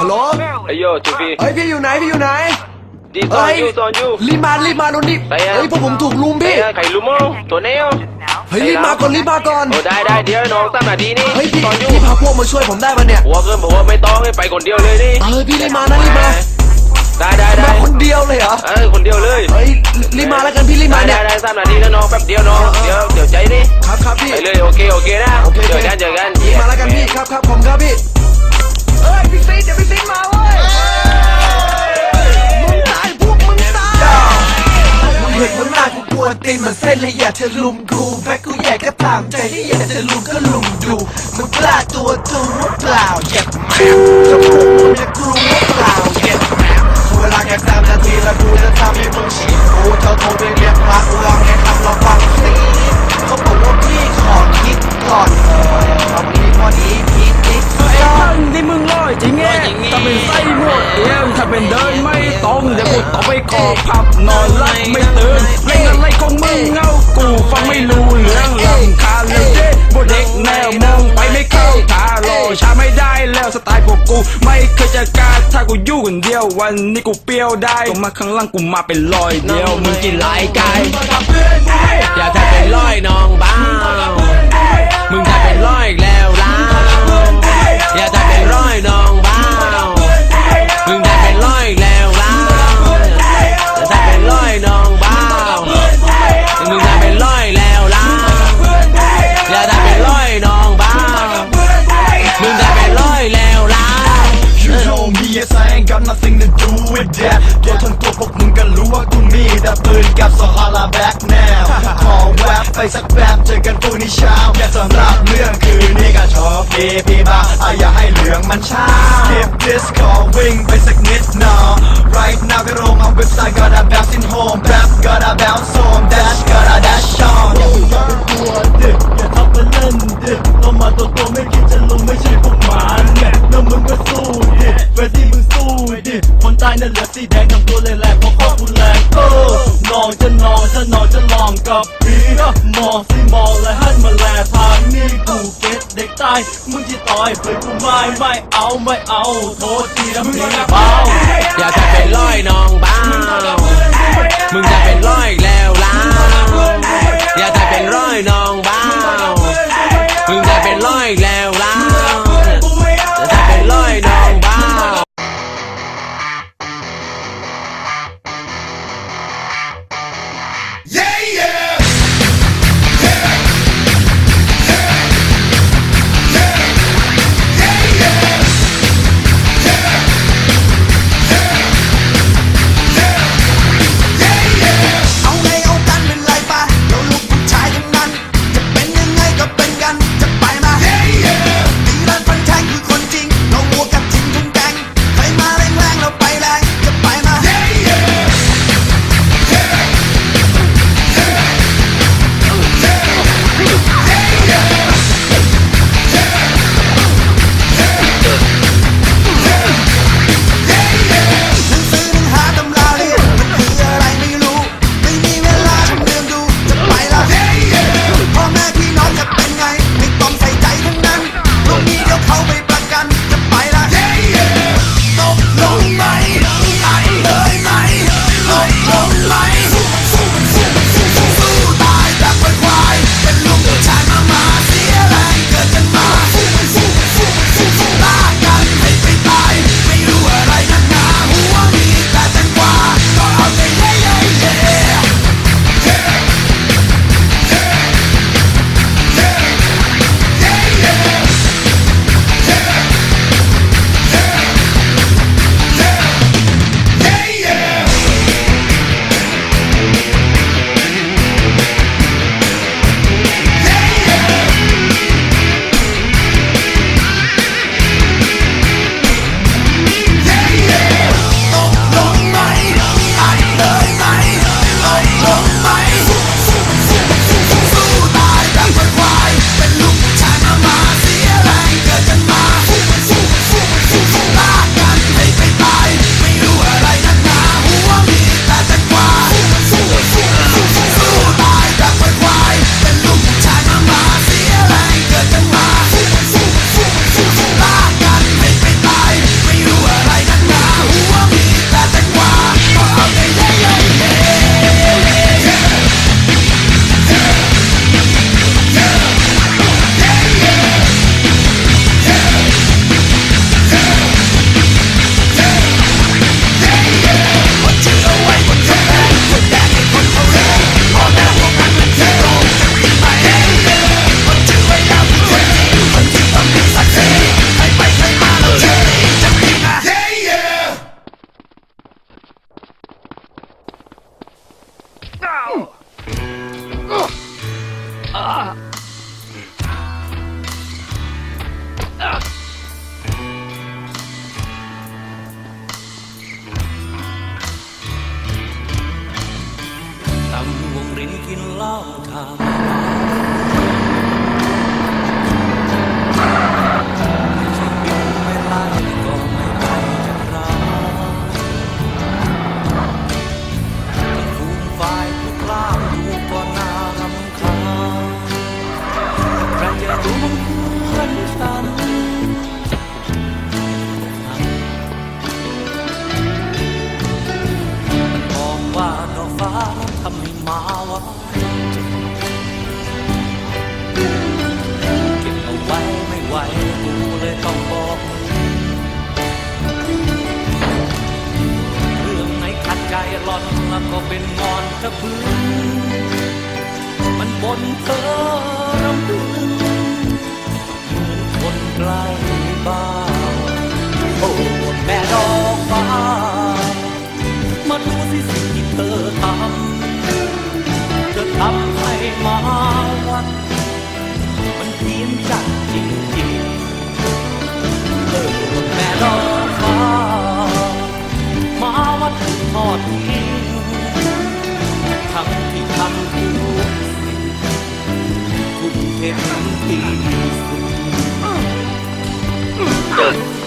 ฮัลโหล ไอโยจูบีเฮ้ยพี่อยู่ไหนพี่อยู่ไหนดีซอนยูซอนยูรีบมารีบมาโดนนี่ไปอะเฮ้ยพวกผมถูกลุมพี่ไข่ลุโมตัวเนี้ยเฮ้ยรีบมาก่อนรีบมาก่อนโอ้ได้ได้เดี๋ยวน้องสามนาทีนี่เฮ้ยพี่ซอนยูพี่พาพวกมาช่วยผมได้ปะเนี่ยหัวเกินบอกว่าไม่ต้องให้ไปคนเดียวเลยนี่เออพี่รีบมานะรีบมาได้ได้ได้มาคนเดียวเลยเหรอเออคนเดียวเลยเฮ้ยรีบมาแล้วกันพี่รีบได้มาเนี่ได้ยได้สามนาทีแล้วน้องแป๊บเดียวน้องเดี๋ยวเดี๋ยวใจนี่ครับครับพี่ไปเลยโอเคโอเคนะโอเคเจอกันเจอกันรีบมาแล้วกันพี่ครับครับผมครับพี่ กูกลัวตีนเหมือนเส้นเลยอยากจะลุมกูแพ้กูใหญ่ก็ตามใจที่อยากจะลุมก็ลุมดู มึงกล้าตัวตูว่าเปล่าอยากแมว สไตล์พวกกู ไม่เคยจะกล้าถ้ากูอยู่คนเดียววันนี้กูเปรี้ยวได้ก็มาข้างล่างกูมาเป็นรอยเดียวมึงกินหลายไก่อย่าทำเป็นร้อยน้องบ้ามึง ไปสักแป๊บเจอกันพรุ่งนี้เช้าแค่สำหรับเรื่องคืนนี้ก็ชอบพี่พี่บ้าอะอย่าให้เหลืองมันช้า Skip this ขอวิ่งไปสักนิดหนอ Right now ก็ลงเอาเว็บไซต์ gotta bounce in home rap gotta bounce home dash gotta dash on อย่าเป็นตัวดิอย่าทำเป็นเล่นดิเรามาตัวตัวไม่คิดจะลงไม่ใช่พวกหมาเนี่ยแล้วมึงก็สู้ดิเวทีมึงสู้ดิคนตายนั่นเหลือสีแดงทำตัวเลยแหละเพราะข้อคุณแรงเออน องจะนอนจะนอนจะลองกับผีมองสิมองและหันมาแลทางนี้กูเก็ตเด็กตายมึงที่ต่อยเพื่อนกูไม่ไม่เอาไม่เอาโทษทีนะพี่เบาอย่าจะเป็นร้อยน้องบ้ามึงจะเป็นร้อยแล้วล่ะอย่าจะเป็น ตั้งวงรีกินเหล้าทำ ก็เป็นงอนตะพื้นมันบนเธอรำพึงเหมือนคนใกลบ้านโอ้แม่ดอกฟ้ามาดูสิสิ่งที่เธอทำเธอทำให้มาวัดมันเพี้ยนจัดจริงๆเออแม่ดอกฟ้ามาวัดทอด คุณเห็นที่สุด